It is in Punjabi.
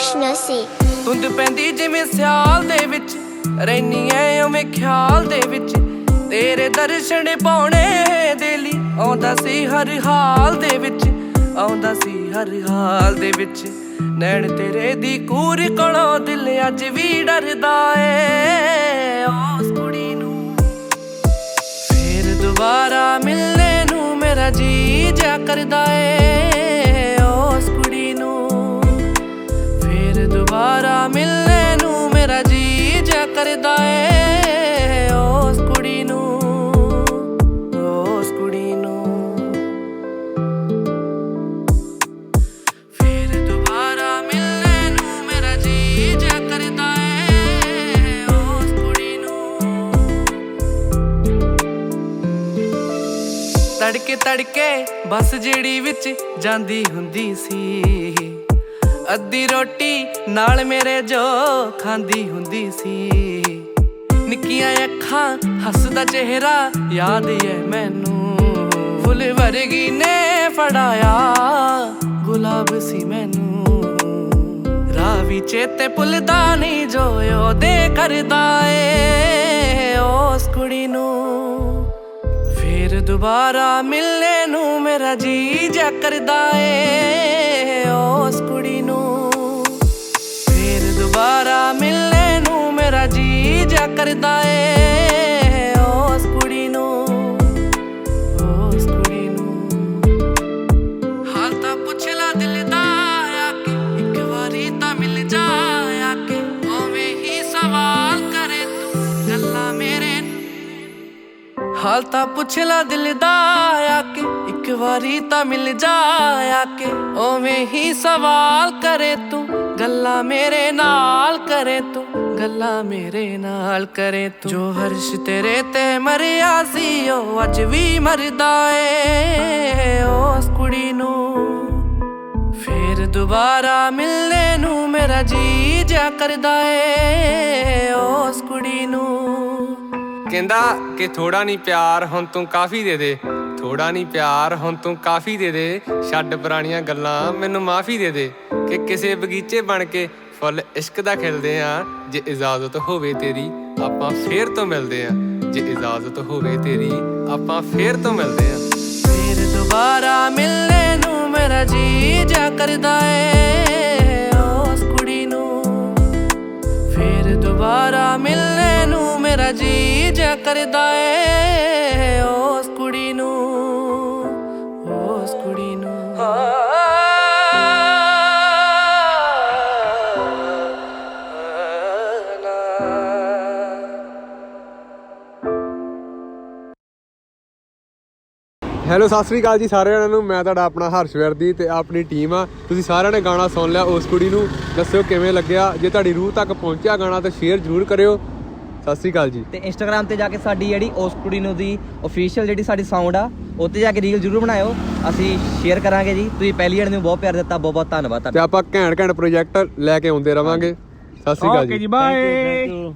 ਖੁਸ਼ ਸੀ। ਧੁੰਦ ਪੈਂਦੀ ਜਿਵੇਂ ਸਿਆਲ ਦੇ ਵਿੱਚ ਰਹਿਨੀ ਐ ਉਵੇਂ ਖਿਆਲ ਦੇ ਵਿੱਚ। ਤੇਰੇ ਦਰਸ਼ਨ ਪਾਉਣੇ ਦੇ ਲਈ ਆਉਂਦਾ ਸੀ ਹਰ ਹਾਲ ਦੇ ਵਿੱਚ। ਆਉਂਦਾ ਸੀ ਹਰ ਹਾਲ ਦੇ ਵਿੱਚ। ਨੈਣ ਤੇਰੇ ਦੀ ਕੂਰ ਕੋਲੋਂ ਦਿਲ ਅੱਜ ਵੀ ਡਰਦਾ ਏ। ਉਸ ਕੁੜੀ ਨੂੰ ਫੇਰ ਦੁਬਾਰਾ ਮਿਲਣੇ ਨੂੰ ਮੇਰਾ ਜੀ ਜਾ ਕਰਦਾ ਏ। ਮਿਲਣੇ ਨੂੰ ਮੇਰਾ ਜੀ ਜਾ ਕਰਦਾ ਏ। ਉਸ ਕੁੜੀ ਨੂੰ, ਉਸ ਕੁੜੀ ਨੂੰ। ਫੇਰ ਦੁਬਾਰਾ ਮਿਲਣੇ ਨੂੰ ਮੇਰਾ ਜੀ ਜਾ ਕਰਦਾ ਏ। ਉਸ ਕੁੜੀ ਨੂੰ। ਤੜਕੇ ਤੜਕੇ ਬੱਸ ਜਿਹੜੀ ਵਿੱਚ ਜਾਂਦੀ ਹੁੰਦੀ ਸੀ। ਅੱਧੀ ਰੋਟੀ ਨਾਲ ਮੇਰੇ ਜੋ ਖਾਂਦੀ ਹੁੰਦੀ ਸੀ। ਨਿੱਕੀਆਂ ਅੱਖਾਂ, ਹੱਸਦਾ ਚਿਹਰਾ ਯਾਦ ਏ ਮੈਨੂੰ। ਫੁੱਲ ਵਰਗੀ ਨੇ ਫੜਾਇਆ, ਗੁਲਾਬ ਸੀ ਮੈਨੂੰ। ਰਾਹ ਵੀ ਚੇਤੇ ਭੁੱਲਦਾ ਨਹੀਂ ਜੋ ਉਹਦੇ ਕਰਦਾ ਏ ਉਸ ਕੁੜੀ ਨੂੰ। ਫੇਰ ਦੁਬਾਰਾ ਮਿਲਣੇ ਨੂੰ ਮੇਰਾ ਜੀ ਜਾ ਕਰਦਾ ਏ ਉਸ ਕਰਦਾ ਏ। ਹਾਲ ਤਾਂ ਪੁੱਛ ਲੈ ਦਿਲ ਦਾ, ਆ ਕੇ। ਇੱਕ ਵਾਰੀ ਤਾਂ ਮਿਲ ਜਾ, ਆ ਕੇ। ਓਵੇਂ ਹੀ ਸਵਾਲ ਕਰੇ ਤੂੰ, ਗੱਲਾਂ ਮੇਰੇ ਨਾਲ ਕਰੇ ਤੂੰ, ਗੱਲਾਂ ਮੇਰੇ ਨਾਲ ਕਰੇ ਤੂੰ। ਜੋ ਹਰਸ਼ ਤੇਰੇ ਤੇ ਮਰਿਆ ਸੀ, ਉਹ ਅੱਜ ਵੀ ਮਰਦਾ ਏ। ਉਸ ਕੁੜੀ ਨੂੰ ਫੇਰ ਦੁਬਾਰਾ ਮਿਲਣੇ ਨੂੰ ਮੇਰਾ ਜੀ ਜਾ ਕਰਦਾ ਏ। ਉਸ ਕੁੜੀ ਨੂੰ ਕਹਿੰਦਾ ਕਿ ਥੋੜਾ ਨਹੀਂ ਪਿਆਰ, ਹੁਣ ਤੂੰ ਕਾਫੀ ਦੇ ਦੇ। ਥੋੜਾ ਨਹੀਂ ਪਿਆਰ, ਹੁਣ ਤੂੰ ਕਾਫੀ ਦੇ ਦੇ। ਛੱਡ ਪੁਰਾਣੀਆਂ ਗੱਲਾਂ, ਮੈਨੂੰ ਮਾਫੀ ਦੇ ਦੇ। ਕਿ ਕਿਸੇ ਬਗੀਚੇ ਬਣ ਕੇ ਫੁੱਲ ਇਸ਼ਕ ਦਾ ਖਿਲਦੇ ਆ। ਜੇ ਇਜਾਜ਼ਤ ਹੋਵੇ ਤੇਰੀ, ਆਪਾਂ ਫੇਰ ਤੋਂ ਮਿਲਦੇ ਆ। ਜੇ ਇਜਾਜ਼ਤ ਹੋਵੇ ਤੇਰੀ, ਆਪਾਂ ਫੇਰ ਤੋਂ ਮਿਲਦੇ ਆ। ਫੇਰ ਦੁਬਾਰਾ ਮਿਲਣੇ ਨੂੰ ਮੇਰਾ ਜੀ ਜਾ ਕਰਦਾ ਏ। ਉਸ ਕੁੜੀ ਨੂੰ ਫੇਰ ਦੁਬਾਰਾ ਮਿਲਣੇ ਮੇਰਾ ਜੀ ਜਾ ਕਰਦਾ ਏ ਉਸ ਕੁੜੀ ਨੂੰ, ਉਸ ਕੁੜੀ ਨੂੰ। ਹੈਲੋ, ਸਤਿ ਸ੍ਰੀ ਅਕਾਲ ਜੀ ਸਾਰਿਆਂ ਨੂੰ। ਮੈਂ ਤੁਹਾਡਾ ਆਪਣਾ ਹਰਸ਼ਵਰਦੀ ਤੇ ਆਪਣੀ ਟੀਮ ਆ। ਤੁਸੀਂ ਸਾਰਿਆਂ ਨੇ ਗਾਣਾ ਸੁਣ ਲਿਆ ਉਸ ਕੁੜੀ ਨੂੰ। ਦੱਸਿਓ ਕਿਵੇਂ ਲੱਗਿਆ? ਜੇ ਤੁਹਾਡੀ ਰੂਹ ਤੱਕ ਪਹੁੰਚਿਆ ਗਾਣਾ ਤਾਂ ਸ਼ੇਅਰ ਜ਼ਰੂਰ ਕਰਿਓ। ਸਤਿ ਸ੍ਰੀ ਅਕਾਲ ਜੀ। ਤੇ ਇੰਸਟਾਗ੍ਰam ਤੇ ਜਾ ਕੇ ਸਾਡੀ ਜਿਹੜੀ ਉਸ ਕੁੜੀ ਨੂੰ ਦੀ ਅਫੀਸ਼ੀਅਲ ਜਿਹੜੀ ਸਾਡੀ ਸਾਊਂਡ ਆ ਉੱਤੇ ਜਾ ਕੇ ਰੀਲ ਜ਼ਰੂਰ ਬਣਾਇਓ। ਅਸੀਂ ਸ਼ੇਅਰ ਕਰਾਂਗੇ ਜੀ। ਤੁਸੀਂ ਪਹਿਲੀ ਵਾਰ ਨੂੰ ਬਹੁਤ ਪਿਆਰ ਦਿੱਤਾ ਬਹੁਤ ਬਹੁਤ ਧੰਨਵਾਦ ਤੇ ਆਪਾਂ ਘੈਂਟ ਘੈਂਟ ਪ੍ਰੋਜੈਕਟ ਲੈ ਕੇ ਆਉਂਦੇ ਰਵਾਂਗੇ। ਸਤਿ ਸ੍ਰੀ ਅਕਾਲ ਜੀ। Thank you